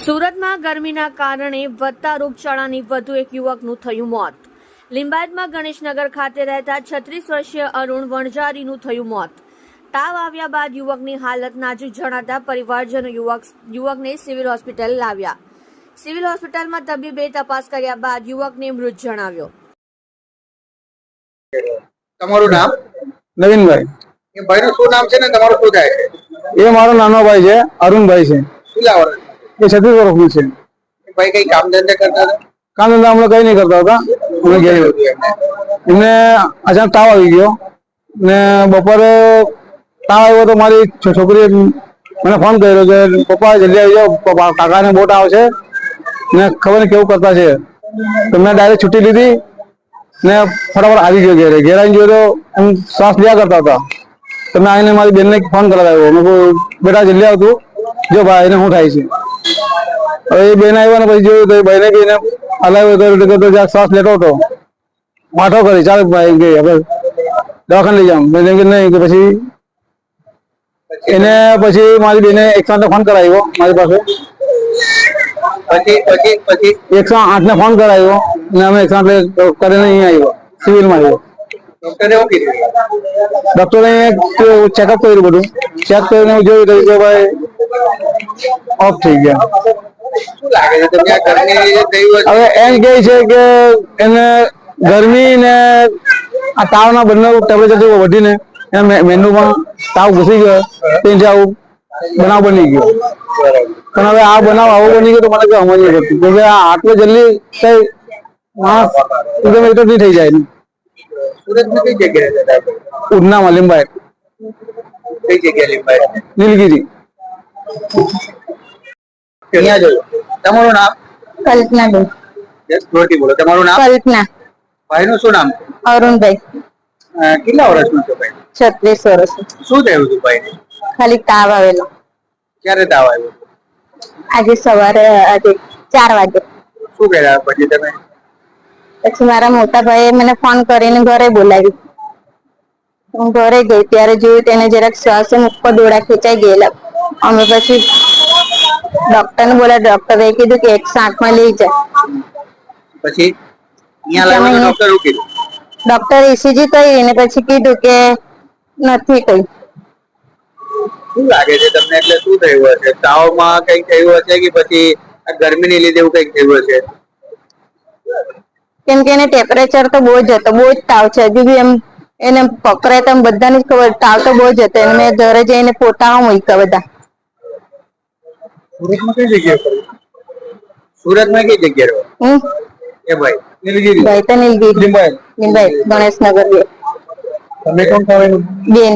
સુરતમાં ગરમીના કારણે વધતા રોગચાળાની વધુ એક યુવકનું થયું મોત. લિંબાયતમાં ગણેશનગર ખાતે રહેતા છત્રીસ વર્ષીય અરુણ વણઝારીનું થયું મોત. તાવ આવ્યા બાદ યુવકની હાલત નાજુક જણાતા પરિવારજનો યુવક યુવકને સિવિલ હોસ્પિટલ લાવ્યા. સિવિલ હોસ્પિટલમાં તબીબે તપાસ કર્યા બાદ યુવકને મૃત જણાવ્યો. તમારું નામ? નવીનભાઈ. એ ભાઈનું શું નામ છે ને તમારું શું થાય છે? એ મારો નાનો ભાઈ છે અરુણભાઈ છે. શું વર્ષ? એ છત્રીસ વર્ષનું છે. ભાઈ કઈ કામ ધંધા કરતા હતા? કામ ધંધા અમે કઈ નહીં કરતા હતા. અમે ઘેર એમને? અચાનક તાવ આવી ગયો. ને બપોરે તાવ આવ્યો તો મારી છોકરીએ મને ફોન કર્યો કે પપ્પા જલ્દી આવી જાઓ. પપ્પા કાકાને બોટ આવશે. ને ખબર નહીં કેવું કરતા છે. તો મેં ડાયરેક્ટ છૂટી લીધી ને ફટાફટ આવી ગયો ઘેરે. ઘેર આવીને જોયો તો એમ શ્વાસ લ્યા કરતા હતા. તો મેં આવીને મારી બેનને ફોન કરાવ્યો. મેં બેટા જલ્દી આવતું જો ભાઈ એને શું થાય છે? એ બેન આવ્યા ને પછી જોયું તો એ ભાઈને બી એને હલાવ્યો તો એટલે તો જ્યાં શ્વાસ લેતો હતો. માઠો કરી ચાલ ભાઈ ગઈ હવે દવાખાને લઈ જાઉં. મેં કે નહીં કે પછી એને પછી મારી બેને એકસો આઠને ફોન કરાવ્યો મારી પાસે. પછી પછી પછી? એકસો આઠને ફોન કરાવ્યો ને અમે એકસો આઠ કરીને અહીંયા આવ્યો સિવિલમાં આવ્યો. ડોક્ટરે શું કીધું? ડોક્ટરે ચેકઅપ કર્યું બધું. ચેક કરીને જોયું તો કે ભાઈ ઓફ થઈ ગયા. શું લાગે છે તમને આ ગરમી થઈ હવે એમ કહે છે કે એને ગરમી ને આ તાવના બંને ટેમ્પરેચર વધીને મેનુ પણ તાવ ઘૂસી ગયો તેથી આવું બનાવ બની ગયો. પણ હવે આ બનાવ આવો બની ગયો તો મને કઈ સમજ નહીં પડતી. કે આ આટલો જલ્દી કઈ માણસ એકદમ એટલો નહીં થઈ જાય. ને સુરતમાં કઈ જગ્યાએ જતા હતા? ઉધનામાં લીંબાય કઈ જગ્યાએ લીંબાય નીલગીરી. અહીંયા જોયું? તમારું નામ? કલ્પના બેન. યસ જોરથી બોલો. તમારું નામ? કલ્પના. ભાઈનું શું નામ? અરુણભાઈ. કેટલા વર્ષનું છે ભાઈ? છત્રીસ વર્ષ. શું થયું હતું ભાઈ ખાલી તાવ આવેલો. ક્યારે તાવ આવ્યો આજે સવારે આજે ચાર વાગે. શું કર્યા પછી તમે? પછી મારા મોટા ભાઈએ મને ફોન કરીને ઘરે બોલાવી હું ઘરે ગઈ ત્યારે જોયું તેને જરાક શ્વાસ ઉપર દોડા ખેંચાઈ ગયેલા. અમે પછી ડોક્ટર ને બોલા ડોક્ટરે કીધું કે એક આઠમાં લઈ જાય પછી ડોક્ટર ઇસીજી કરી અને પછી કીધું કે નથી કઈ. શું લાગે છે તમને? એટલે શું થયું હશે તાવમાં કઈ થયું હશે કે પછી આ ગરમીને લીધે એવું કંઈક થયું હશે કેમ કે એને ટેમ્પરેચર તો બહુ જ હતો બહુ જ તાવ છે. હજુ બી એમ એને પકડાય તો બધાને જ ખબર તાવ તો બહુ જ હતો. એને મેં ઘરે જઈને પોતામાં મૂક્યા બધા. સુરતમાં કઈ જગ્યાએ પડ્યું સુરતમાં કઈ જગ્યાએ રહ્યો? હમ એ ભાઈ નીલગીરી. ભાઈ તો નીલગીરી. લીંબાય લીંબાઈ ગણેશનગર. બે તમે કોણ ખાવાનું બેન.